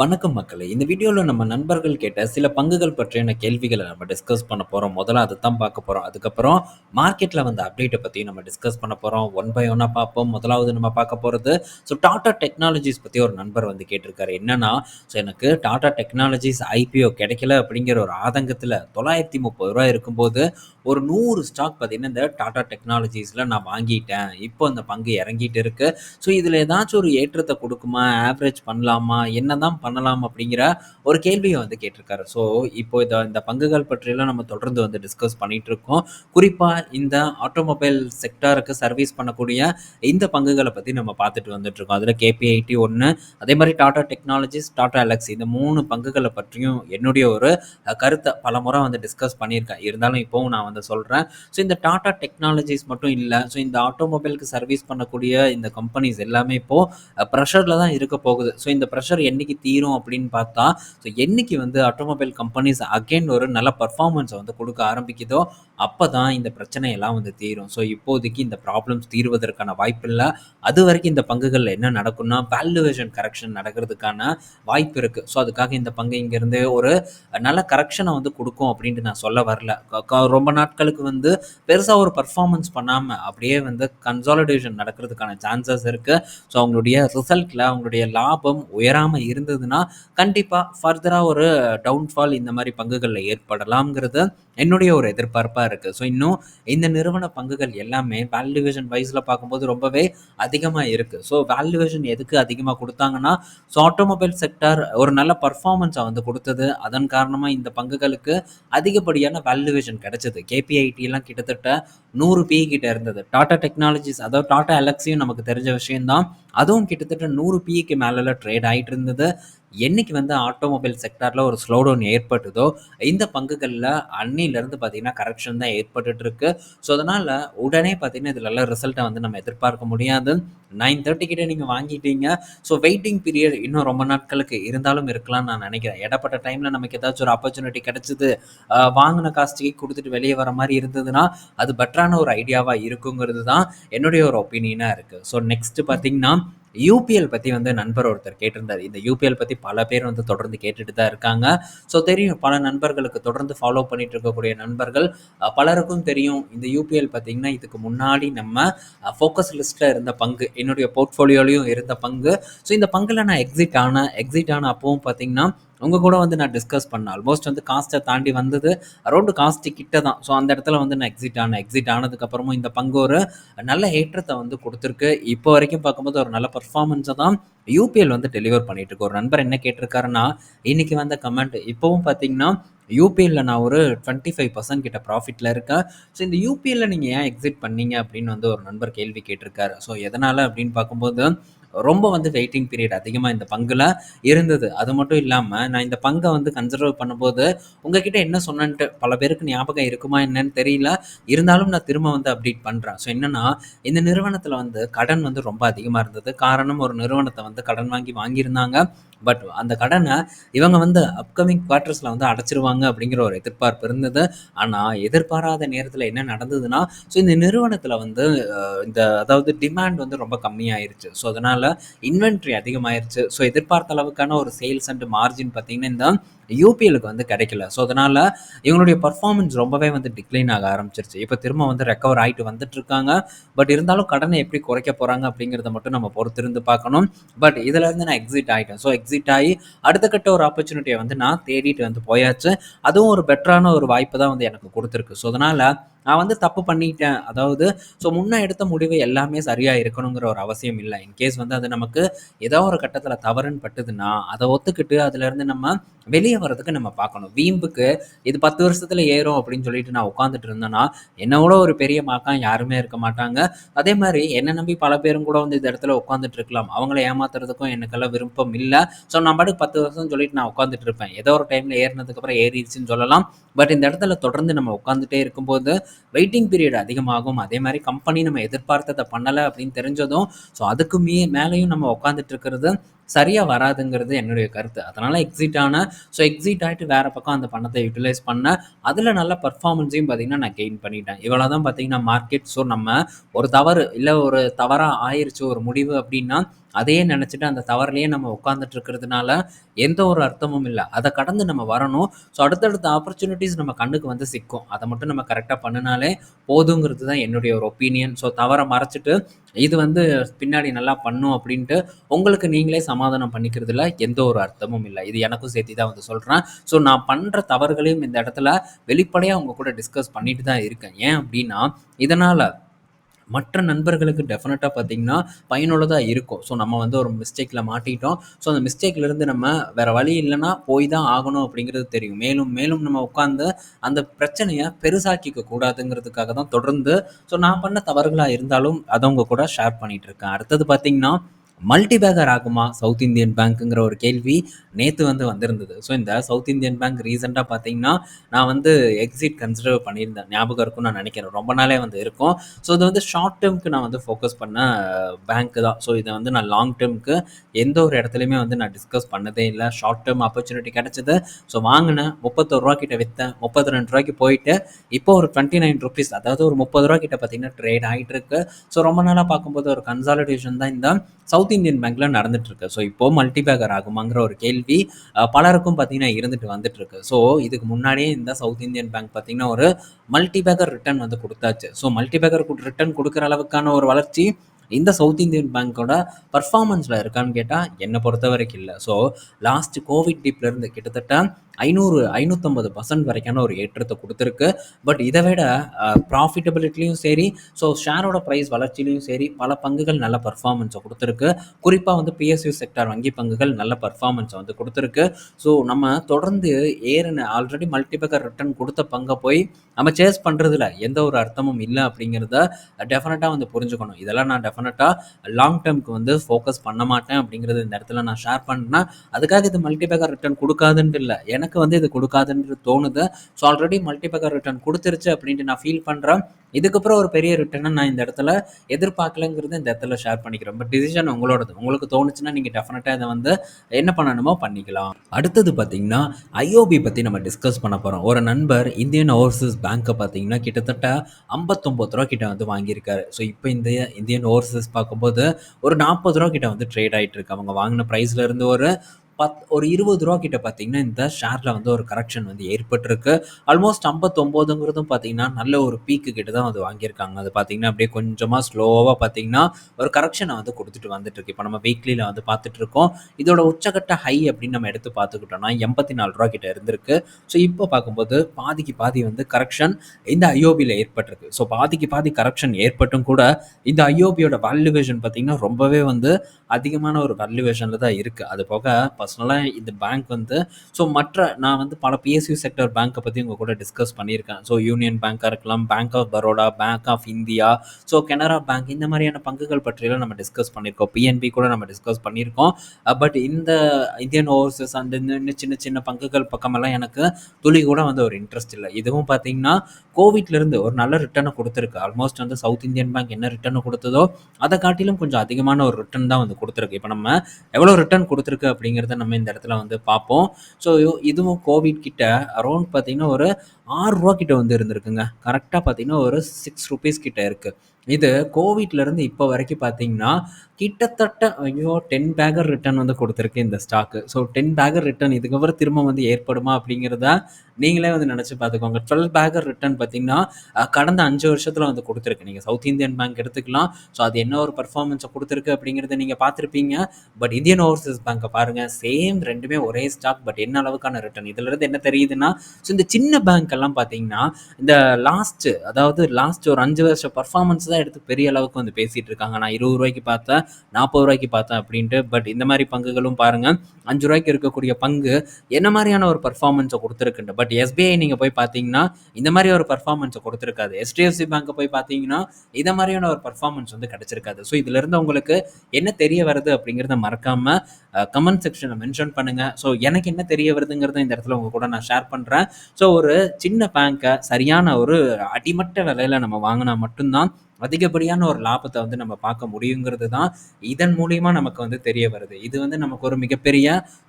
வணக்கம் மக்களே! இந்த வீடியோவில் நம்ம நண்பர்கள் கேட்ட சில பங்குகள் பற்றியான கேள்விகளை நம்ம டிஸ்கஸ் பண்ண போகிறோம் முதல்ல தான் பார்க்க போகிறோம் அதுக்கப்புறம் மார்க்கெட்டில் வந்த அப்டேட்டை பற்றி நம்ம டிஸ்கஸ் பண்ண போகிறோம் ஒன் பை ஒன்னாக பார்ப்போம். முதலாவது நம்ம பார்க்க போகிறது ஸோ டாடா டெக்னாலஜிஸ் பற்றி ஒரு நண்பர் வந்து கேட்டிருக்காரு. என்னன்னா, ஸோ எனக்கு டாடா டெக்னாலஜிஸ் ஐபிஓ கிடைக்கல அப்படிங்கிற ஒரு ஆதங்கத்தில் தொள்ளாயிரத்தி முப்பது ரூபா இருக்கும்போது, ஒரு நூறு ஸ்டாக் பார்த்தீங்கன்னா, இந்த டாடா டெக்னாலஜிஸில் நான் வாங்கிட்டேன். இப்போ அந்த பங்கு இறங்கிட்டு இருக்குது ஸோ இதில் ஏதாச்சும் ஒரு ஏற்றத்தை கொடுக்குமா ஆவரேஜ் பண்ணலாமா? என்ன தான் பண்ணலாம்? அப்படிங்கிற ஒரு கேள்வியை வந்து கேட்டிருக்காரு. ஸோ இப்போ இதை இந்த பங்குகள் பற்றியெல்லாம் நம்ம தொடர்ந்து வந்து டிஸ்கஸ் பண்ணிட்டு இருக்கோம். குறிப்பாக இந்த ஆட்டோமொபைல் செக்டாருக்கு சர்வீஸ் பண்ணக்கூடிய இந்த பங்குகளை பற்றி நம்ம பார்த்துட்டு வந்துட்டு இருக்கோம். அதில் கேபிஐடி ஒன்று அதே மாதிரி டாடா டெக்னாலஜிஸ், டாடா எலக்ஸ் இந்த மூணு பங்குகளை பற்றியும் என்னுடைய ஒரு கருத்தை பல பலமுறை வந்து டிஸ்கஸ் பண்ணியிருக்கேன். இருந்தாலும் இப்போவும் நான் வந்து சொல்கிறேன் ஸோ இந்த டாடா டெக்னாலஜிஸ் மட்டும் இல்லை ஸோ இந்த ஆட்டோமொபைலுக்கு சர்வீஸ் பண்ணக்கூடிய இந்த கம்பெனிஸ் எல்லாமே இப்போது ப்ரெஷரில் தான் இருக்க போகுது. ஸோ இந்த ப்ரெஷர் என்னைக்கு தீரும் அப்படின்னு பார்த்தா, ஸோ என்னைக்கு வந்து ஆட்டோமொபைல் கம்பெனிஸ் அகைன் ஒரு நல்ல பர்ஃபார்மன்ஸை வந்து கொடுக்க ஆரம்பிக்குதோ, அப்போ தான் இந்த பிரச்சனை எல்லாம் வந்து தீரும். ஸோ இப்போதைக்கு இந்த ப்ராப்ளம்ஸ் தீர்வதற்கான அது வரைக்கும் இந்த பங்குகளில் என்ன நடக்கும்னா, வேல்யூவேஷன் கரெக்ஷன் நடக்கிறதுக்கான வாய்ப்பு இருக்குது ஸோ அதுக்காக இந்த பங்கு இங்கேருந்து ஒரு நல்ல கரெக்ஷனை வந்து கொடுக்கும் அப்படின்ட்டு நான் சொல்ல வரல. க ரொம்ப நாட்களுக்கு வந்து பெருசாக ஒரு பர்ஃபார்மன்ஸ் பண்ணாமல் அப்படியே வந்து கன்சாலிடேஷன் நடக்கிறதுக்கான சான்சஸ் இருக்குது ஸோ அவங்களுடைய ரிசல்ட்டில் அவங்களுடைய லாபம் உயராமல் இருந்ததுன்னா, கண்டிப்பாக ஃபர்தராக ஒரு டவுன்ஃபால் இந்த மாதிரி பங்குகளில் ஏற்படலாம்ங்கிறது என்னுடைய ஒரு எதிர்பார்ப்பாக இருக்குது ஸோ இன்னும் இந்த நிறுவன பங்குகள் எல்லாமே வேல்யூவேஷன் வைஸில் பார்க்கும்போது ரொம்பவே அதிகமாக இருக்கு. ஸோ வேல்யூவேஷன் எதுக்கு அதிகமாக கொடுத்தாங்கன்னா ஸோ ஆட்டோமொபைல் செக்டார் ஒரு நல்ல பர்ஃபார்மன்ஸை வந்து கொடுத்தது அதன் காரணமாக இந்த பங்குகளுக்கு அதிகப்படியான வேல்யூவேஷன் கிடைச்சது. கேபிஐடிலாம் கிட்டத்தட்ட நூறு பி கிட்ட இருந்தது. டாடா டெக்னாலஜிஸ் அதாவது டாடா எலக்ஸியும் நமக்கு தெரிஞ்ச விஷயம்தான் அதுவும் கிட்டத்தட்ட நூறு பிஇக்கு மேலே ட்ரேட் ஆகிட்டு இருந்தது. என்னைக்கு வந்து ஆட்டோமொபைல் செக்டாரில் ஒரு ஸ்லோ டவுன் ஏற்பட்டுதோ இந்த பங்குகளில் அன்னிலேருந்து பார்த்தீங்கன்னா, கரெக்ஷன் தான் ஏற்பட்டுட்டு இருக்கு. ஸோ அதனால் உடனே பார்த்தீங்கன்னா, இதுலலாம் ரிசல்ட்டை வந்து நம்ம எதிர்பார்க்க முடியாது. நைன் தேர்ட்டி கிட்டே நீங்கள் வாங்கிட்டீங்க. ஸோ வெயிட்டிங் பீரியட் இன்னும் ரொம்ப நாட்களுக்கு இருந்தாலும் இருக்கலாம்னு நான் நினைக்கிறேன். இடப்பட்ட டைமில் நமக்கு ஏதாச்சும் ஒரு ஆப்பர்ச்சுனிட்டி கிடச்சிது வாங்கின காஸ்ட்டுக்கு கொடுத்துட்டு வெளியே வர மாதிரி இருந்ததுன்னா, அது பெட்டரான ஒரு ஐடியாவாக இருக்குங்கிறது தான் என்னுடைய ஒரு ஒப்பீனியனாக இருக்குது ஸோ நெக்ஸ்ட்டு பார்த்தீங்கன்னா, யூபிஎல் பற்றி வந்து நண்பர் ஒருத்தர் கேட்டிருந்தார் இந்த யூபிஎல் பற்றி பல பேர் வந்து தொடர்ந்து கேட்டுட்டு தான் இருக்காங்க. ஸோ தெரியும் பல நண்பர்களுக்கு தொடர்ந்து ஃபாலோ பண்ணிட்டு இருக்கக்கூடிய நண்பர்கள் பலருக்கும் தெரியும். இந்த யூபிஎல் பார்த்தீங்கன்னா, இதுக்கு முன்னாடி நம்ம ஃபோக்கஸ் லிஸ்ட்டில் இருந்த பங்கு. என்னுடைய போர்ட்ஃபோலியோலையும் இருந்த பங்கு. ஸோ இந்த பங்குல நான் எக்ஸிட் ஆனேன். எக்ஸிட் ஆன அப்பவும் பார்த்தீங்கன்னா, உங்க கூட வந்து நான் டிஸ்கஸ் பண்ணேன். ஆல்மோஸ்ட் வந்து காஸ்ட்டை தாண்டி வந்தது. அரௌண்டு காஸ்ட் கிட்ட தான். ஸோ அந்த இடத்துல வந்து நான் எக்ஸிட் ஆனேன். எக்ஸிட் ஆனதுக்கப்புறமும் இந்த பங்கு ஒரு நல்ல ஏற்றத்தை வந்து கொடுத்துருக்கு இப்போ வரைக்கும் பார்க்கும்போது ஒரு நல்ல பர்ஃபார்மன்ஸை தான் யூபிஎல் வந்து டெலிவர் பண்ணிட்டு இருக்கு. ஒரு நண்பர் என்ன கேட்டிருக்காருன்னா, இன்னைக்கு வந்த கமெண்ட் இப்போவும் பார்த்தீங்கன்னா, யூபிஎல்ல நான் ஒரு 25% கிட்ட ப்ராஃபிட்ல இருக்கேன். ஸோ இந்த யூபிஎல்ல நீங்க ஏன் எக்ஸிட் பண்ணீங்க அப்படின்னு வந்து ஒரு நண்பர் கேள்வி கேட்டிருக்காரு. ஸோ எதனால அப்படின்னு பார்க்கும்போது, ரொம்ப வந்து வெயிட்டிங் பீரியட் அதிகமாக இந்த பங்குல இருந்தது. அது மட்டும் இல்லாமல் நான் இந்த பங்கை வந்து கன்சிடர் பண்ணும்போது, உங்ககிட்ட என்ன சொன்னேன்ட்டு பல பேருக்கு ஞாபகம் இருக்குமா என்னன்னு தெரியல. இருந்தாலும் நான் திரும்ப வந்து அப்டேட் பண்ணுறேன் ஸோ என்னென்னா இந்த நிறுவனத்தில் வந்து கடன் வந்து ரொம்ப அதிகமாக இருந்தது. காரணம் ஒரு நிறுவனத்தை வந்து கடன் வாங்கி வாங்கியிருந்தாங்க. பட் அந்த கடனை இவங்க வந்து அப்கமிங் குவார்ட்டர்ஸில் வந்து அடைச்சிருவாங்க அப்படிங்கிற ஒரு எதிர்பார்ப்பு இருந்தது. ஆனால் எதிர்பாராத நேரத்தில் என்ன நடந்ததுன்னா, ஸோ இந்த நிறுவனத்தில் வந்து இந்த அதாவது டிமாண்ட் வந்து ரொம்ப கம்மியாயிருச்சு. ஸோ அதனால் இன்வென்ட்ரி அதிகமாயிருச்சு. ஸோ எதிர்பார்த்த அளவுக்கான ஒரு சேல்ஸ் அண்ட் மார்ஜின் பார்த்தீங்கன்னா, இந்த யூபிஎலுக்கு வந்து கிடைக்கல. ஸோ அதனால் இவங்களுடைய பர்ஃபார்மன்ஸ் ரொம்பவே வந்து டிக்ளைன் ஆக ஆரம்பிச்சிருச்சு இப்போ திரும்ப வந்து ரெக்கவர் ஆகிட்டு வந்துட்டு இருக்காங்க. பட் இருந்தாலும் கடனை எப்படி குறைக்க போகிறாங்க அப்படிங்கிறத மட்டும் நம்ம பொறுத்திருந்து பார்க்கணும். பட் இதுலேருந்து நான் எக்ஸிட் ஆகிட்டேன் ஸோ எக்ஸிட் ஆகி அடுத்த கட்ட ஒரு ஆப்பர்ச்சுனிட்டியை வந்து நான் தேடிட்டு வந்து போயாச்சு. அதுவும் ஒரு பெட்டரான ஒரு வாய்ப்பு தான் வந்து எனக்கு கொடுத்துருக்கு ஸோ அதனால் நான் வந்து தப்பு பண்ணிட்டேன். அதாவது ஸோ முன்னே எடுத்த முடிவு எல்லாமே சரியாக இருக்கணுங்கிற ஒரு அவசியம் இல்லை இன்கேஸ் வந்து அது நமக்கு ஏதோ ஒரு கட்டத்தில் தவறுன்னு பட்டுதுன்னா, அதை ஒத்துக்கிட்டு அதுலேருந்து நம்ம வெளியே வரதுக்கு நம்ம பார்க்கணும். வீம்புக்கு இது 10 வருஷத்துல ஏறும் அப்படின்னு சொல்லிட்டு நான் உட்காந்துட்டு இருந்தேன்னா, என்னோட ஒரு பெரிய மாக்கம் யாருமே இருக்க மாட்டாங்க. அதே மாதிரி என்ன நம்பி பல பேரும் கூட வந்து இந்த இடத்துல உட்காந்துட்டு இருக்கலாம். அவங்கள ஏமாத்துறதுக்கும் எனக்கெல்லாம் விருப்பம் இல்லை ஸோ நான் பாட்டு பத்து வருஷம் சொல்லிட்டு நான் உட்காந்துட்டு இருப்பேன். ஏதோ ஒரு டைம்ல ஏறினதுக்கப்புறம் அப்புறம் சொல்லலாம். பட் இந்த இடத்துல தொடர்ந்து நம்ம உட்காந்துட்டே இருக்கும்போது, வெயிட்டிங் பீரியட் அதிகமாகும். அதே மாதிரி கம்பெனி நம்ம எதிர்பார்த்ததை பண்ணலை அப்படின்னு தெரிஞ்சதும், ஸோ அதுக்கு மீ மேலேயும் நம்ம உட்காந்துட்டு இருக்கிறது சரியா வராதுங்கிறது என்னுடைய கருத்து. அதனால எக்ஸிட் ஆனேன். ஸோ எக்ஸிட் ஆயிட்டு வேற பக்கம் அந்த பணத்தை யுட்டிலைஸ் பண்ணேன். அதுல நல்ல பர்ஃபார்மன்ஸையும் பார்த்தீங்கன்னா, நான் கெயின் பண்ணிட்டேன். இவ்வளோ தான் பார்த்தீங்கன்னா மார்க்கெட். ஸோ நம்ம ஒரு தவறு இல்லை ஒரு தவறா ஆயிடுச்சு ஒரு முடிவு அப்படின்னா, அதையே நினச்சிட்டு அந்த தவறுலேயே நம்ம உட்காந்துட்டு இருக்கிறதுனால எந்த ஒரு அர்த்தமும் இல்லை. அதை கடந்து நம்ம வரணும். ஸோ அடுத்தடுத்த ஆப்பர்ச்சுனிட்டிஸ் நம்ம கண்ணுக்கு வந்து சிக்கும். அதை மட்டும் நம்ம கரெக்டாக பண்ணினாலே போதுங்கிறது தான் என்னுடைய ஒரு ஒப்பீனியன் ஸோ தவறை மறைச்சிட்டு இது வந்து பின்னாடி நல்லா பண்ணும் அப்படின்ட்டு உங்களுக்கு நீங்களே சமாதானம் பண்ணிக்கிறதுல எந்த ஒரு அர்த்தமும் இல்லை. இது எனக்கும் சேர்த்து தான் வந்து சொல்கிறேன் ஸோ நான் பண்ணுற தவறுகளையும் இந்த இடத்துல வெளிப்படையாக அவங்க கூட டிஸ்கஸ் பண்ணிட்டு தான் இருக்கேன். ஏன் அப்படின்னா இதனால் மற்ற நண்பர்களுக்கு டெஃபினட்டாக பார்த்தீங்கன்னா பயனுள்ளதாக இருக்கும். ஸோ நம்ம வந்து ஒரு மிஸ்டேக்கில் மாட்டிட்டோம் ஸோ அந்த மிஸ்டேக்லேருந்து நம்ம வேறு வழி இல்லைன்னா போய் தான் ஆகணும் அப்படிங்கிறது தெரியும். மேலும் மேலும் நம்ம உட்காந்து அந்த பிரச்சனையை பெருசாக்கிக்க கூடாதுங்கிறதுக்காக தான் தொடர்ந்து ஸோ நான் பண்ண தவறுகளாக இருந்தாலும் அதை உங்கள் கூட ஷேர் பண்ணிகிட்டு இருக்கேன். அடுத்தது பார்த்தீங்கன்னா மல்டி பேக்கர் ஆகுமா? சவுத் இந்தியன் பேங்க்குங்கிற ஒரு கேள்வி நேற்று வந்து வந்திருந்தது. ஸோ இந்த சவுத் இந்தியன் பேங்க் ரீசெண்டாக பார்த்தீங்கன்னா நான் வந்து எக்ஸிட் கன்சிடர் பண்ணியிருந்தேன். ஞாபகம் இருக்கும்னு நான் நினைக்கிறேன். ரொம்ப நாளே வந்து இருக்கும். ஸோ இது வந்து ஷார்ட் டேர்முக்கு நான் வந்து ஃபோக்கஸ் பண்ண பேங்க் தான். ஸோ இதை வந்து நான் லாங் டேர்முக்கு எந்த ஒரு இடத்துலையுமே வந்து நான் டிஸ்கஸ் பண்ணதே இல்லை. ஷார்ட் டேர்ம் ஆப்பர்ச்சுனிட்டி கிடச்சிது. ஸோ வாங்கினேன். முப்பத்தொரு ரூபா கிட்ட விற்றேன் முப்பத்தி ரெண்டு ரூபாய்க்கு போயிட்டு இப்போ ஒரு டுவெண்ட்டி நைன் ருபீஸ் அதாவது ஒரு முப்பது ரூபா கிட்ட பார்த்தீங்கன்னா ட்ரேட் ஆகிட்டு இருக்கு. ஸோ ரொம்ப நாளாக பார்க்கும்போது ஒரு கன்சாலிடேஷன் தான் இந்த சவுத் இந்தியன் பேங்க்ல நடந்துட்டு இருக்கு ஸோ இப்போ மல்டிபேக்கர் ஆகுமாங்கிற ஒரு கேள்வி பலருக்கும் பார்த்தீங்கன்னா இருந்துட்டு வந்துட்டு இருக்கு ஸோ இதுக்கு முன்னாடியே இந்த சவுத் இந்தியன் பேங்க் பார்த்தீங்கன்னா ஒரு மல்டிபேக்கர் ரிட்டர்ன் வந்து கொடுத்தாச்சு. ஸோ மல்டிபேக்கர் ரிட்டர்ன் கொடுக்குற அளவுக்கான ஒரு வளர்ச்சி இந்த சவுத் இந்தியன் பேங்க்கோட பர்ஃபார்மன்ஸில் இருக்கான்னு கேட்டால் என்னை பொறுத்த வரைக்கும் இல்லை ஸோ லாஸ்ட் கோவிட் டீப்லேருந்து கிட்டத்தட்ட ஐநூறு ஐநூற்றம்பது பர்சன்ட் வரைக்கான ஒரு ஏற்றத்தை கொடுத்துருக்கு. பட் இதை விட ப்ராஃபிட்டபிலிட்டிலையும் சரி ஸோ ஷேரோட ப்ரைஸ் வளர்ச்சியிலையும் சரி பல பங்குகள் நல்ல பர்ஃபார்மன்ஸை கொடுத்துருக்கு. குறிப்பாக வந்து பிஎஸ்யூ செக்டார் வங்கி பங்குகள் நல்ல பர்ஃபார்மன்ஸை வந்து கொடுத்துருக்கு. ஸோ நம்ம தொடர்ந்து ஏறின ஆல்ரெடி மல்டிபேக்கர் ரிட்டர்ன் கொடுத்த பங்கை போய் நம்ம சேஸ் பண்ணுறதுல எந்த ஒரு அர்த்தமும் இல்லை அப்படிங்கிறத டெஃபினட்டாக வந்து புரிஞ்சுக்கணும். இதெல்லாம் நான் டெஃபினட்டாக லாங் டேர்முக்கு வந்து ஃபோக்கஸ் பண்ண மாட்டேன் அப்படிங்கிறது இந்த இடத்துல நான் ஷேர் பண்ணேன்னா அதுக்காக இது மல்டிபேக்கர் ரிட்டர்ன் கொடுக்காதுன்ட்டு இல்லை. எனக்கு வந்து இது கொடுக்காதுன்னு தோணுது. ஸோ ஆல்ரெடி மல்டிபேக்கர் ரிட்டர்ன் கொடுத்துருச்சு அப்படின்ட்டு நான் ஃபீல் பண்ணுறேன் இதுக்கப்புறம் ஒரு பெரிய ரிட்டர்னை நான் இந்த இடத்துல எதிர்பார்க்கலங்கிறது இந்த இடத்துல ஷேர் பண்ணிக்கிறேன். பட் டிசிஷன் உங்களோடது. உங்களுக்கு தோணுச்சுன்னா நீங்கள் டெஃபினட்டாக இதை வந்து என்ன பண்ணணுமோ பண்ணிக்கலாம். அடுத்தது பார்த்தீங்கன்னா ஐஓபி பற்றி நம்ம டிஸ்கஸ் பண்ண போகிறோம் ஒரு நண்பர் இந்தியன் ஓவர்சீஸ் பேங்க்கை பார்த்தீங்கன்னா கிட்டத்தட்ட ஐம்பத்தொம்பது ரூபா கிட்ட வந்து வாங்கியிருக்காரு. ஸோ இப்போ இந்த இந்தியன் ஓவர்சீஸ் பார்க்கும்போது ஒரு நாற்பது ரூபா கிட்ட வந்து ட்ரேட் ஆகிட்டு இருக்கு. அவங்க வாங்கின ப்ரைஸ்ல இருந்து ஒரு பத் ஒரு இருபது ரூபா கிட்ட பார்த்தீங்கன்னா இந்த ஷேரில் வந்து ஒரு கரெக்ஷன் வந்து ஏற்பட்டிருக்கு. ஆல்மோஸ்ட் ஐம்பத்தொம்போதுங்கிறதும் பார்த்தீங்கன்னா நல்ல ஒரு பீக்கு கிட்ட தான் வந்து வாங்கியிருக்காங்க. அது பார்த்தீங்கன்னா அப்படியே கொஞ்சமாக ஸ்லோவாக பார்த்தீங்கன்னா ஒரு கரெக்ஷனை வந்து கொடுத்துட்டு வந்துட்டு இருக்கு இப்போ நம்ம வீக்லியில் வந்து பார்த்துட்டு இருக்கோம் இதோட உச்சகட்ட ஹை அப்படின்னு நம்ம எடுத்து பார்த்துக்கிட்டோம்னா எண்பத்தி நாலு ரூபா கிட்ட இருந்திருக்கு. ஸோ இப்போ பார்க்கும்போது பாதிக்கு பாதி வந்து கரெக்ஷன் இந்த ஐஓபியில் ஏற்பட்டிருக்கு. ஸோ பாதிக்கு பாதி கரெக்ஷன் ஏற்பட்டும் கூட இந்த ஐஓபியோட வேல்யூவேஷன் பார்த்தீங்கன்னா ரொம்பவே வந்து அதிகமான ஒரு வேல்யூவேஷனில் தான் இருக்குது அது போக பர்சனலாக இந்த பேங்க் வந்து ஸோ மற்ற நான் வந்து பல பிஎஸ்யூ செக்டர் பேங்க்கை பற்றி உங்கள் கூட டிஸ்கஸ் பண்ணியிருக்கேன். ஸோ யூனியன் பேங்காக இருக்கலாம் bank of Baroda bank of India so Canara bank இந்த மாதிரியான பங்குகள் பற்றியெல்லாம் நம்ம டிஸ்கஸ் பண்ணியிருக்கோம். பிஎன்பி கூட நம்ம டிஸ்கஸ் பண்ணியிருக்கோம். பட் இந்த இந்தியன் ஓவர்சீஸ் அந்த இந்த இன்னும் சின்ன சின்ன பங்குகள் பக்கமெல்லாம் எனக்கு துளி கூட வந்து ஒரு இன்ட்ரெஸ்ட் இல்லை. இதுவும் பார்த்தீங்கன்னா கோவிட்லேருந்து ஒரு நல்ல ரிட்டர்னை கொடுத்துருக்கு. ஆல்மோஸ்ட் வந்து சவுத் இந்தியன் பேங்க் என்ன ரிட்டர்ன் கொடுத்ததோ அதை காட்டிலும் கொஞ்சம் அதிகமான ஒரு ரிட்டர்ன் தான் வந்து கொடுத்துருக்கு. இப்போ நம்ம எவ்வளோ ரிட்டர்ன் கொடுத்துருக்கு அப்படிங்கிறத நம்ம இந்த இடத்துல வந்து பார்ப்போம். ஸோ இதுவும் கோவிட் கிட்ட அரௌண்ட் பார்த்தீங்கன்னா ஒரு ஆறு ரூபா கிட்ட வந்து இருந்திருக்குங்க. கரெக்டாக பார்த்தீங்கன்னா ஒரு சிக்ஸ் ருபீஸ் கிட்ட இருக்குது இது கோவிட்லேருந்து இப்போ வரைக்கும் பார்த்தீங்கன்னா கிட்டத்தட்ட ஐயோ டென் பேக்கர் ரிட்டர்ன் வந்து கொடுத்துருக்கு இந்த stock so ten bagger return இதுக்கப்புறம் திரும்ப வந்து ஏற்படுமா அப்படிங்கிறத நீங்களே வந்து நினச்சி பார்த்துக்கோங்க. டுவெல் பேக்கர் ரிட்டர்ன் பார்த்தீங்கன்னா கடந்த அஞ்சு வருஷத்தில் வந்து கொடுத்துருக்கு. நீங்கள் சவுத் இந்தியன் பேங்க் எடுத்துக்கலாம். ஸோ அது என்ன ஒரு பர்ஃபார்மன்ஸை கொடுத்துருக்கு அப்படிங்கிறத நீங்கள் பார்த்துருப்பீங்க. பட் இந்தியன் ஓவர்சீஸ் பேங்க்கை பாருங்கள் சேம் ரெண்டுமே ஒரே ஸ்டாக் பட் என்ன அளவுக்கான ரிட்டர்ன் இதிலிருந்து என்ன தெரியுதுன்னா ஸோ இந்த சின்ன பேங்க் எல்லாம் பார்த்தீங்கன்னா இந்த லாஸ்ட்டு அதாவது லாஸ்ட் ஒரு அஞ்சு வருஷம் பர்ஃபார்மன்ஸ் தான் எடுத்து பெரிய அளவுக்கு வந்து பேசிகிட்டு இருக்காங்க நான் இருபது ரூபாய்க்கு பார்த்தேன் நாற்பது ரூபாய்க்கு பார்த்தேன் அப்படின்ட்டு. பட் இந்த மாதிரி பங்குகளும் பாருங்கள் அஞ்சு ரூபாய்க்கு இருக்கக்கூடிய பங்கு என்ன மாதிரியான ஒரு பர்ஃபார்மன்ஸை கொடுத்துருக்குண்டு பட் எஸ்பிஐ நீங்கள் போய் பார்த்தீங்கன்னா இந்த மாதிரி ஒரு பர்ஃபார்மன்ஸை கொடுத்துருக்காது. ஹெச்டிஎஃப்சி பேங்க்கை போய் பார்த்தீங்கன்னா இந்த மாதிரியான ஒரு பர்ஃபார்மன்ஸ் வந்து கிடச்சிருக்காது. ஸோ இதிலிருந்து உங்களுக்கு என்ன தெரிய வருது அப்படிங்கிறத மறக்காமல் கமெண்ட் செக்ஷனில் மென்ஷன் பண்ணுங்கள் ஸோ எனக்கு என்ன தெரிய வருதுங்கிறத இந்த இடத்துல உங்கள் கூட நான் ஷேர் பண்ணுறேன் ஸோ ஒரு சின்ன பேங்க்கை சரியான ஒரு அடிமட்ட விலையில் நம்ம வாங்கினா மட்டும்தான் அதிகப்படியான ஒரு லாபத்தை வந்து நம்ம பார்க்க முடியுங்கிறது தான் இதன் மூலியமா நமக்கு வந்து தெரிய வருது. இது வந்து நமக்கு ஒரு மிகப்பெரிய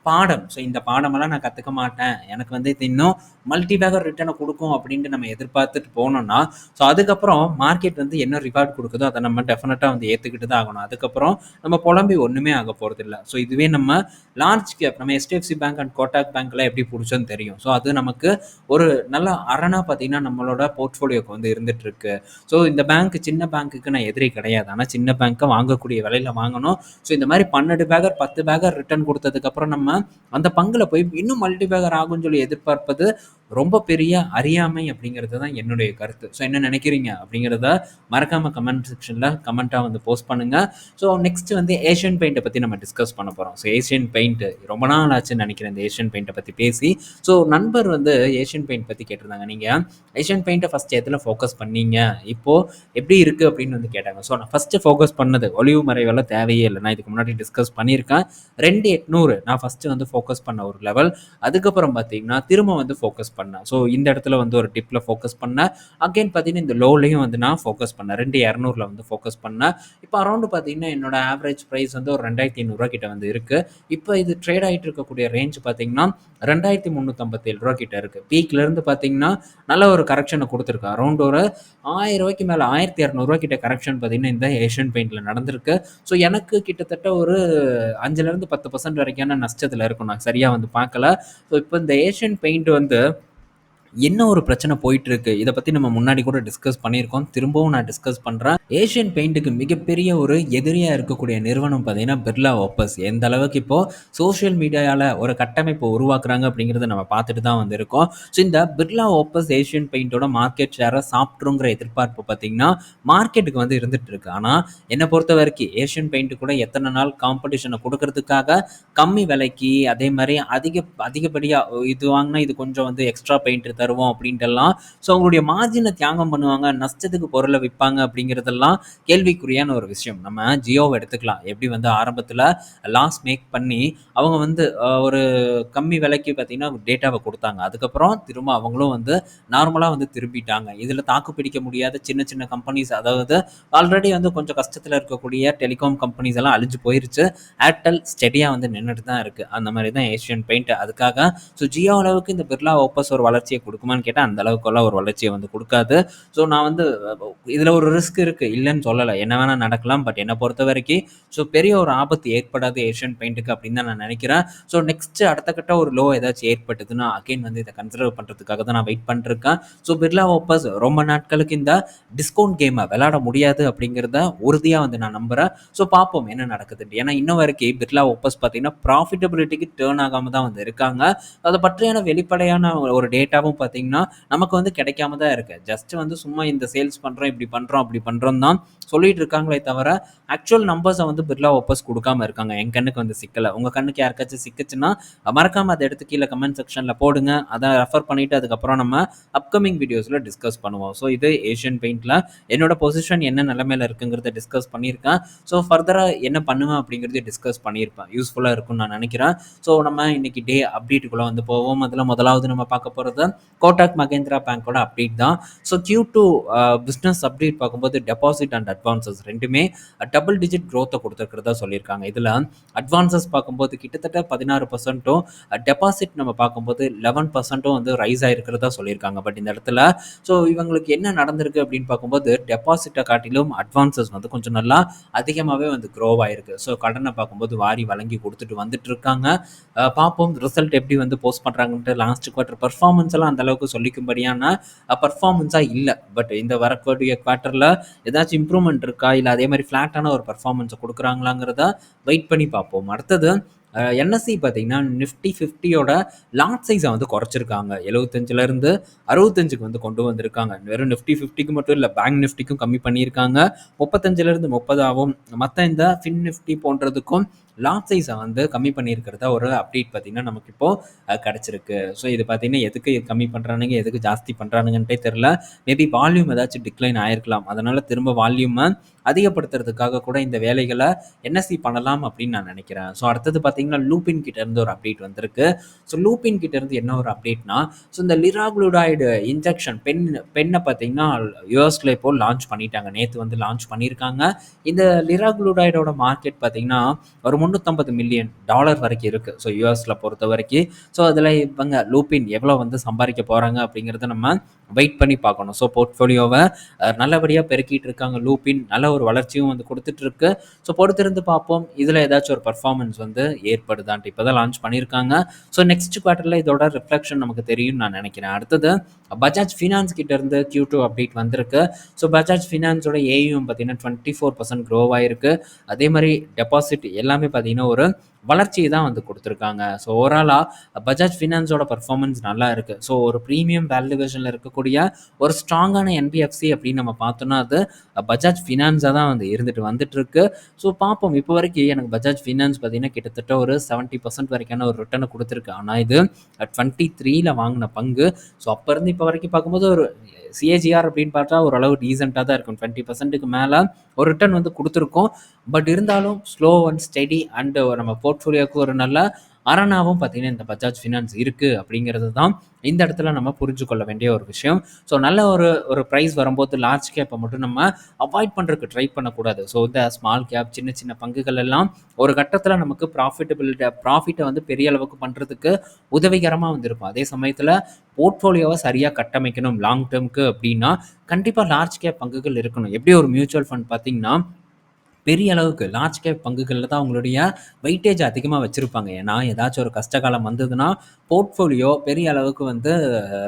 பாடம். ஸோ இந்த பாடமெல்லாம் நான் கற்றுக்க மாட்டேன். எனக்கு வந்து இது இன்னும் மல்டிபேக்கர் ரிட்டர்னை கொடுக்கும் அப்படின்ட்டு நம்ம எதிர்பார்த்துட்டு போனோம்னா ஸோ அதுக்கப்புறம் மார்க்கெட் வந்து என்ன ரிவார்ட் கொடுக்குதோ அதை நம்ம டெஃபினட்டாக வந்து ஏற்றுக்கிட்டு தான் ஆகணும். அதுக்கப்புறம் நம்ம புலம்பி ஒன்றுமே ஆக போகிறது இல்லை ஸோ இதுவே நம்ம லார்ஜ் கேப் நம்ம எஸ்டிஎஃப்சி பேங்க் அண்ட் கோட்டாக் பேங்க்ல எப்படி பிடிச்சோன்னு தெரியும். ஸோ அது நமக்கு ஒரு நல்ல அரணாக பார்த்தீங்கன்னா நம்மளோட போர்ட்ஃபோலியோக்கு வந்து இருந்துட்டு இருக்கு. ஸோ இந்த பேங்க் சின்ன சின்ன பேங்க்குக்கு நான் எதிரி கிடையாது. ஆனால் சின்ன பேங்க்கை வாங்கக்கூடிய விலையில வாங்கணும். ஸோ இந்த மாதிரி பன்னெண்டு பேக்கர் பத்து பேக்கர் ரிட்டர்ன் கொடுத்ததுக்கப்புறம் நம்ம அந்த பங்கில் போய் இன்னும் மல்டி பேக்கர் ஆகும்னு சொல்லி எதிர்பார்ப்பது ரொம்ப பெரிய அறியாமை அப்படிங்கிறது தான் என்னுடைய கருத்து. ஸோ என்ன நினைக்கிறீங்க அப்படிங்கிறத மறக்காமல் கமெண்ட் செக்ஷனில் கமெண்ட்டாக வந்து போஸ்ட் பண்ணுங்கள் ஸோ நெக்ஸ்ட் வந்து ஏஷியன் பெயிண்ட்டை பற்றி நம்ம டிஸ்கஸ் பண்ண போகிறோம் ஸோ ஏஷியன் பெயிண்ட் ரொம்ப நாள் ஆச்சுன்னு நினைக்கிறேன் இந்த ஏஷியன் பெயிண்ட்டை பற்றி பேசி. ஸோ நண்பர் வந்து ஏஷியன் பெயிண்ட் பற்றி கேட்டிருந்தாங்க. நீங்கள் ஏஷியன் பெயிண்ட்டை ஃபஸ்ட் எதில் ஃபோக்கஸ் பண்ணீங்க? இப்போது எப்படி இருக்குது அப்படின்னு வந்து கேட்டாங்க. ஸோ நான் ஃபஸ்ட்டு ஃபோக்கஸ் பண்ணது ஒளிவு மறைவெல்லாம் தேவையே இல்லை. நான் இதுக்கு முன்னாடி டிஸ்கஸ் பண்ணியிருக்கேன். ரெண்டு எட்நூறு நான் ஃபஸ்ட்டு வந்து ஃபோக்கஸ் பண்ண ஒரு லெவல் அதுக்கப்புறம் பார்த்தீங்கன்னா திரும்ப வந்து ஃபோக்கஸ் பண்ணேன் ஸோ இந்த இடத்துல வந்து ஒரு டிப்பில் ஃபோக்கஸ் பண்ணேன் அகைன் பார்த்தீங்கன்னா இந்த லோலையும் வந்து நான் ஃபோக்கஸ் பண்ணேன். ரெண்டு இரநூறுல வந்து ஃபோக்கஸ் பண்ணேன் இப்போ அரௌண்டு பார்த்தீங்கன்னா என்னோட ஆவரேஜ் ப்ரைஸ் வந்து ஒரு ரெண்டாயிரத்தி ஐநூறுரூவா கிட்ட வந்து இருக்குது இப்போ இது ட்ரேட் ஆகிட்டு இருக்கக்கூடிய ரேஞ்ச் பார்த்தீங்கன்னா ரெண்டாயிரத்தி முந்நூற்றம்பத்தேழு ரூபா கிட்ட இருக்குது பீக்லேருந்து பார்த்தீங்கன்னா நல்ல ஒரு கரெக்ஷனை கொடுத்துருக்கு. அரௌண்ட் ஒரு ஆயிரம் ரூபாய்க்கு மேலே ஆயிரத்தி இரநூறுவா கிட்ட கரெக்ஷன் பார்த்தீங்கன்னா இந்த ஏஷியன் பெயிண்டில் நடந்திருக்கு. ஸோ எனக்கு கிட்டத்தட்ட ஒரு அஞ்சுலேருந்து பத்து பர்சன்ட் வரைக்கான நஷ்டத்தில் இருக்கும் நான் சரியாக வந்து பார்க்கல ஸோ இப்போ இந்த ஏஷியன் பெயிண்ட் வந்து என்ன ஒரு பிரச்சனை போயிட்டு இருக்கு இதை பற்றி நம்ம முன்னாடி கூட டிஸ்கஸ் பண்ணியிருக்கோம். திரும்பவும் நான் டிஸ்கஸ் பண்ணுறேன் ஏஷியன் பெயிண்ட்டுக்கு மிகப்பெரிய ஒரு எதிரியாக இருக்கக்கூடிய நிறுவனம் பார்த்தீங்கன்னா பிர்லா ஓப்பஸ் எந்த அளவுக்கு இப்போது சோஷியல் மீடியாவில் ஒரு கட்டமைப்பு உருவாக்குறாங்க அப்படிங்கிறத நம்ம பார்த்துட்டு தான் வந்திருக்கோம். ஸோ இந்த பிர்லா ஓப்பஸ் ஏஷியன் பெயிண்டோட மார்க்கெட் ஷேரை சாப்பிட்ருங்கிற எதிர்பார்ப்பு பார்த்தீங்கன்னா மார்க்கெட்டுக்கு வந்து இருந்துட்டு இருக்கு ஆனால் என்னை பொறுத்த வரைக்கும் ஏஷியன் பெயிண்ட் கூட எத்தனை நாள் காம்படிஷனை கொடுக்கறதுக்காக கம்மி விலைக்கு அதே மாதிரி அதிக அதிகப்படியாக இது வாங்கினா இது கொஞ்சம் வந்து எக்ஸ்ட்ரா பெயிண்ட் தருவோம் அப்படின்ட்டுலாம் ஸோ அவங்களுடைய மார்ஜினை தியாகம் பண்ணுவாங்க நஷ்டத்துக்கு பொருளை விற்பாங்க அப்படிங்கிறதெல்லாம் கேள்விக்குறியான ஒரு விஷயம். நம்ம ஜியோவை எடுத்துக்கலாம். எப்படி வந்து ஆரம்பத்தில் லாஸ் மேக் பண்ணி அவங்க வந்து ஒரு கம்மி விலைக்கு பார்த்தீங்கன்னா டேட்டாவை கொடுத்தாங்க. அதுக்கப்புறம் திரும்ப அவங்களும் வந்து நார்மலாக வந்து திரும்பிட்டாங்க. இதில் தாக்கு பிடிக்க முடியாத சின்ன சின்ன கம்பெனிஸ் அதாவது ஆல்ரெடி வந்து கொஞ்சம் கஷ்டத்தில் இருக்கக்கூடிய டெலிகாம் கம்பெனிஸ் எல்லாம் அழிஞ்சு போயிருச்சு. ஏர்டெல் ஸ்டெடியாக வந்து நின்றுட்டு தான் இருக்குது அந்த மாதிரி தான் ஏஷியன் பெயிண்ட் அதுக்காக ஸோ ஜியோ அளவுக்கு இந்த பிர்லா ஓப்பஸ் ஒரு வளர்ச்சியை கொடுக்குமான்னு கேட்டால் அந்த அளவுக்குலாம் ஒரு வளர்ச்சியை வந்து கொடுக்காது. ஸோ நான் வந்து இதில் ஒரு ரிஸ்க் இருக்குது இல்லைன்னு சொல்லலை. என்ன வேணால் நடக்கலாம். பட் என்னை பொறுத்த வரைக்கும் ஸோ பெரிய ஒரு ஆபத்து ஏற்படாது ஏஷியன் பெயிண்ட்டுக்கு அப்படின்னு தான் நான் நினைக்கிறேன். ஸோ நெக்ஸ்ட் அடுத்த கட்ட ஒரு லோ ஏதாச்சும் ஏற்பட்டதுன்னா அகைன் வந்து இதை கன்சிடர் பண்ணுறதுக்காக தான் நான் வெயிட் பண்ணிருக்கேன். ஸோ பிர்லா ஓப்பஸ் ரொம்ப நாட்களுக்கு இந்த டிஸ்கவுண்ட் கேமை விளையாட முடியாது அப்படிங்கிறத உறுதியாக வந்து நான் நம்புகிறேன் ஸோ பார்ப்போம் என்ன நடக்குதுன்னு ஏன்னா இன்னும் வரைக்கும் பிர்லா ஓப்பஸ் பார்த்தீங்கன்னா ப்ராஃபிட்டபிலிட்டிக்கு டேர்ன் ஆகாமல் தான் வந்து இருக்காங்க. அதை பற்றியான வெளிப்படையான ஒரு டேட்டாவும் பார்த்தீங்கன்னா நமக்கு வந்து கிடைக்காம தான் இருக்கு. ஜஸ்ட் வந்து சும்மா இந்த சேல்ஸ் பண்ணுறோம் இப்படி பண்ணுறோம் அப்படி பண்ணுறோம் தான் சொல்லிட்டு இருக்காங்களே தவிர ஆக்சுவல் நம்பர்ஸை வந்து பிர்லா ஓப்பஸ் கொடுக்காம இருக்காங்க. என் கண்ணுக்கு வந்து சிக்கலை. உங்கள் கண்ணுக்கு யாருக்காச்சும் சிக்கிச்சுன்னா மறக்காம அதை எடுத்து கீழே கமெண்ட் செக்ஷனில் போடுங்க. அதை ரெஃபர் பண்ணிட்டு அதுக்கப்புறம் நம்ம அப்கமிங் வீடியோஸில் டிஸ்கஸ் பண்ணுவோம். ஸோ இது ஏஷியன் பெயிண்டில் என்னோட பொசிஷன் என்ன நிலமையில இருக்குங்கிறத டிஸ்கஸ் பண்ணியிருக்கேன். ஸோ ஃபர்தராக என்ன பண்ணுவேன் அப்படிங்கிறத டிஸ்கஸ் பண்ணியிருப்பேன். யூஸ்ஃபுல்லாக இருக்கும்னு நான் நினைக்கிறேன். ஸோ நம்ம இன்னைக்கு டே அப்டேட்டுக்குள்ளே வந்து போவோம். அதில் முதலாவது நம்ம பார்க்க போகிறது கோட்டாக் மகேந்திரா பேங்க்கோட அப்டேட் தான். So Q two business update பார்க்கும்போது டெபாசிட் அண்ட் அட்வான்சஸ் ரெண்டுமே uh, டபுள் டிஜிட் க்ரோத்தை கொடுத்துருக்கிறதா சொல்லியிருக்காங்க. இதில் அட்வான்சஸ் பார்க்கும்போது கிட்டத்தட்ட பதினாறு பர்சன்ட்டும் டெபாசிட் uh, நம்ம பார்க்கும்போது லெவன் பர்சன்ட்டும் வந்து ரைஸ் ஆகிருக்கிறதா சொல்லியிருக்காங்க. பட் இந்த இடத்துல ஸோ இவங்களுக்கு என்ன நடந்திருக்கு அப்படின்னு பார்க்கும்போது டெபாசிட்டை காட்டிலும் அட்வான்சஸ் வந்து கொஞ்சம் நல்லா அதிகமாகவே வந்து க்ரோ ஆகிருக்கு ஸோ கடனை பார்க்கும்போது வாரி வழங்கி கொடுத்துட்டு வந்துட்டு இருக்காங்க. Uh, பார்ப்போம் ரிசல்ட் எப்படி வந்து போஸ்ட் பண்ணுறாங்கன்ட்டு லாஸ்ட் குவார்ட்டர் பர்ஃபார்மன்ஸ் எல்லாம் அந்த அளவுக்கு சொல்லிக்கும்படியான பர்ஃபார்மன்ஸாக இல்லை. பட் இந்த வரக்கூடிய குவார்ட்டரில் ஏதாச்சும் இம்ப்ரூவ்மெண்ட் இருக்கா? இல்லை அதே மாதிரி ஃப்ளாட்டான ஒரு பர்ஃபார்மன்ஸை கொடுக்குறாங்களாங்கிறத வெயிட் பண்ணி பார்ப்போம். அடுத்தது என்எஸ்சி பார்த்தீங்கன்னா நிஃப்டி ஃபிஃப்டியோட லாட் சைஸை வந்து குறைச்சிருக்காங்க. எழுபத்தஞ்சிலேருந்து அறுபத்தஞ்சுக்கு வந்து கொண்டு வந்திருக்காங்க. வெறும் நிஃப்டி ஃபிஃப்டிக்கு மட்டும் இல்லை பேங்க் நிஃப்டிக்கும் கம்மி பண்ணியிருக்காங்க. முப்பத்தஞ்சிலேருந்து முப்பதாகவும் மற்ற இந்த ஃபின் நிஃப்டி போன்றதுக்கும் லாட் சைஸை வந்து கம்மி பண்ணியிருக்கிறதா ஒரு அப்டேட் பார்த்தீங்கன்னா நமக்கு இப்போ கிடச்சிருக்கு. ஸோ இது பார்த்தீங்கன்னா எதுக்கு கம்மி பண்ணுறானுங்க எதுக்கு ஜாஸ்தி பண்ணுறானுங்கன்ட்டே தெரில மேபி வால்யூம் ஏதாச்சும் டிக்ளைன் ஆயிருக்கலாம். அதனால் திரும்ப வால்யூமை அதிகப்படுத்துறதுக்காக கூட இந்த வேலைகளை என்எஸ்சி பண்ணலாம் அப்படின்னு நான் நினைக்கிறேன். ஸோ அடுத்தது பார்த்தீங்கன்னா லூப்பின் கிட்ட இருந்து ஒரு அப்டேட் வந்திருக்கு. ஸோ லூப்பின் கிட்ட இருந்து என்ன ஒரு அப்டேட்னா ஸோ இந்த லிராக்ளூடாய்டு இன்ஜெக்ஷன் பென் பெண்ணை பார்த்தீங்கன்னா யூஎஸ்ல இப்போ லான்ச் பண்ணிட்டாங்க. நேற்று வந்து லான்ச் பண்ணியிருக்காங்க. இந்த லிராக்ளூடாய்டோட மார்க்கெட் பார்த்தீங்கன்னா ஒரு முந்நூற்றம்பது மில்லியன் டாலர் வரைக்கும் இருக்குது ஸோ யூஎஸில் பொறுத்த வரைக்கும். ஸோ அதில் இவங்க லூபின் எவ்வளோ வந்து சம்பாதிக்க போகிறாங்க அப்படிங்கிறத நம்ம வெயிட் பண்ணி பார்க்கணும். ஸோ போர்ட்ஃபோலியோவை நல்லபடியாக பெருக்கிட்டு இருக்காங்க லூபின். நல்ல ஒரு வளர்ச்சியும் வந்து கொடுத்துட்ருக்கு ஸோ பொறுத்திருந்து பார்ப்போம். இதில் ஏதாச்சும் ஒரு பர்ஃபார்மன்ஸ் வந்து ஏற்படுதான்ட்டு இப்போ தான் லான்ச் பண்ணியிருக்காங்க ஸோ நெக்ஸ்ட் குவார்ட்டரில் இதோட ரிஃப்ளெக்ஷன் நமக்கு தெரியும்னு நான் நினைக்கிறேன். அடுத்தது பஜாஜ் ஃபினான்ஸ் கிட்ட இருந்து கியூ டூ அப்டேட் வந்திருக்கு. ஸோ பஜாஜ் ஃபினான்ஸோட ஏயும் பார்த்தீங்கன்னா டுவெண்ட்டி ஃபோர் பர்சன்ட் க்ரோ ஆயிருக்கு. அதே மாதிரி டெபாசிட் எல்லாமே பார்த்தீங்கன்னா ஒரு வளர்ச்சியை தான் வந்து கொடுத்துருக்காங்க. ஸோ ஓவராலாக பஜாஜ் ஃபினான்ஸோட பர்ஃபார்மன்ஸ் நல்லா இருக்குது ஸோ ஒரு ப்ரீமியம் வேல்யூவேஷனில் இருக்கக்கூடிய ஒரு ஸ்ட்ராங்கான என்பிஎஃப்சி அப்படின்னு நம்ம பார்த்தோம்னா அது பஜாஜ் ஃபினான்ஸாக தான் வந்து இருந்துட்டு வந்துட்டு இருக்கு ஸோ பார்ப்போம். இப்போ வரைக்கும் எனக்கு பஜாஜ் ஃபினான்ஸ் பார்த்தீங்கன்னா கிட்டத்தட்ட ஒரு செவன்ட்டி பர்சன்ட் வரைக்கான ஒரு ரிட்டர்னை கொடுத்துருக்கு. ஆனால் இது டுவெண்ட்டி த்ரீல வாங்கின பங்கு. ஸோ அப்போ இருந்து இப்போ வரைக்கும் பார்க்கும்போது ஒரு சிஏஜிஆர் அப்படின்னு பார்த்தா ஓரளவு டீசெண்டாக தான் இருக்கும். டுவெண்ட்டி பர்சன்ட்டுக்கு மேலே ஒரு ரிட்டர்ன் வந்து கொடுத்துருக்கோம். பட் இருந்தாலும் ஸ்லோ அண்ட் ஸ்டெடி அண்ட் நம்ம போர்ட்ஃபோலியோவுக்கு ஒரு நல்ல அரணாவும் பார்த்தீங்கன்னா இந்த பஜாஜ் ஃபினான்ஸ் இருக்குது அப்படிங்கிறது தான் இந்த இடத்துல நம்ம புரிஞ்சு கொள்ள வேண்டிய ஒரு விஷயம். ஸோ நல்ல ஒரு ஒரு ப்ரைஸ் வரும்போது லார்ஜ் கேப்பை மட்டும் நம்ம அவாய்ட் பண்ணுறதுக்கு ட்ரை பண்ணக்கூடாது. ஸோ இந்த ஸ்மால் கேப் சின்ன சின்ன பங்குகள் எல்லாம் ஒரு கட்டத்தில் நமக்கு ப்ராஃபிட்டபிலிட்டி ப்ராஃபிட்டை வந்து பெரிய அளவுக்கு பண்ணுறதுக்கு உதவிகரமாக வந்திருக்கும். அதே சமயத்தில் போர்ட்ஃபோலியோவை சரியாக கட்டமைக்கணும் லாங் டேர்முக்கு அப்படின்னா கண்டிப்பாக லார்ஜ் கேப் பங்குகள் இருக்கணும். எப்படி ஒரு மியூச்சுவல் ஃபண்ட் பார்த்தீங்கன்னா பெரிய அளவுக்கு லார்ஜ் கேப் பங்குகளில் தான் அவங்களுடைய வெயிட்டேஜ் அதிகமாக வச்சுருப்பாங்க. ஏன்னா ஏதாச்சும் ஒரு கஷ்டகாலம் வந்ததுன்னா போர்ட்ஃபோலியோ பெரிய அளவுக்கு வந்து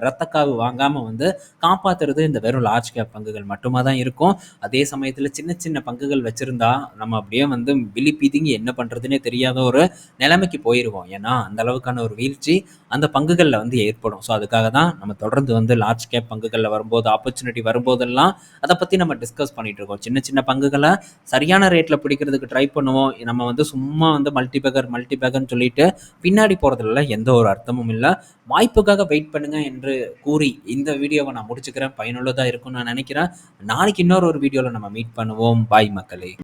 ரத்தக்காவு வாங்காமல் வந்து காப்பாற்றுறது இந்த வெறும் லார்ஜ் கேப் பங்குகள் மட்டுமா தான் இருக்கும். அதே சமயத்தில் சின்ன சின்ன பங்குகள் வச்சுருந்தா நம்ம அப்படியே வந்து விழி பிதுங்கி என்ன பண்ணுறதுனே தெரியாத ஒரு நிலைமைக்கு போயிடுவோம் ஏன்னா அந்த அளவுக்கான ஒரு வீழ்ச்சி அந்த பங்குகளில் வந்து ஏற்படும். ஸோ அதுக்காக தான் நம்ம தொடர்ந்து வந்து லார்ஜ் கேப் பங்குகளில் வரும்போது ஆப்பர்ச்சுனிட்டி வரும்போதெல்லாம் அதை பற்றி நம்ம டிஸ்கஸ் பண்ணிகிட்டு இருக்கோம். சின்ன சின்ன பங்குகளை சரியான ரேட்டில் பிடிக்கிறதுக்கு ட்ரை பண்ணுவோம். நம்ம வந்து சும்மா வந்து மல்டிபேக்கர் மல்டிபேக்கர்னு சொல்லிட்டு பின்னாடி போகிறதுல எந்த ஒரு அர்த்தமும் இல்லை. வாய்ப்புக்காக வெயிட் பண்ணுங்கள் என்று கூறி இந்த வீடியோவை நான் முடிச்சுக்கிறேன். பயனுள்ளதாக இருக்கும்னு நான் நினைக்கிறேன். நாளைக்கு இன்னொரு ஒரு வீடியோவில் நம்ம மீட் பண்ணுவோம். பாய் மக்களே.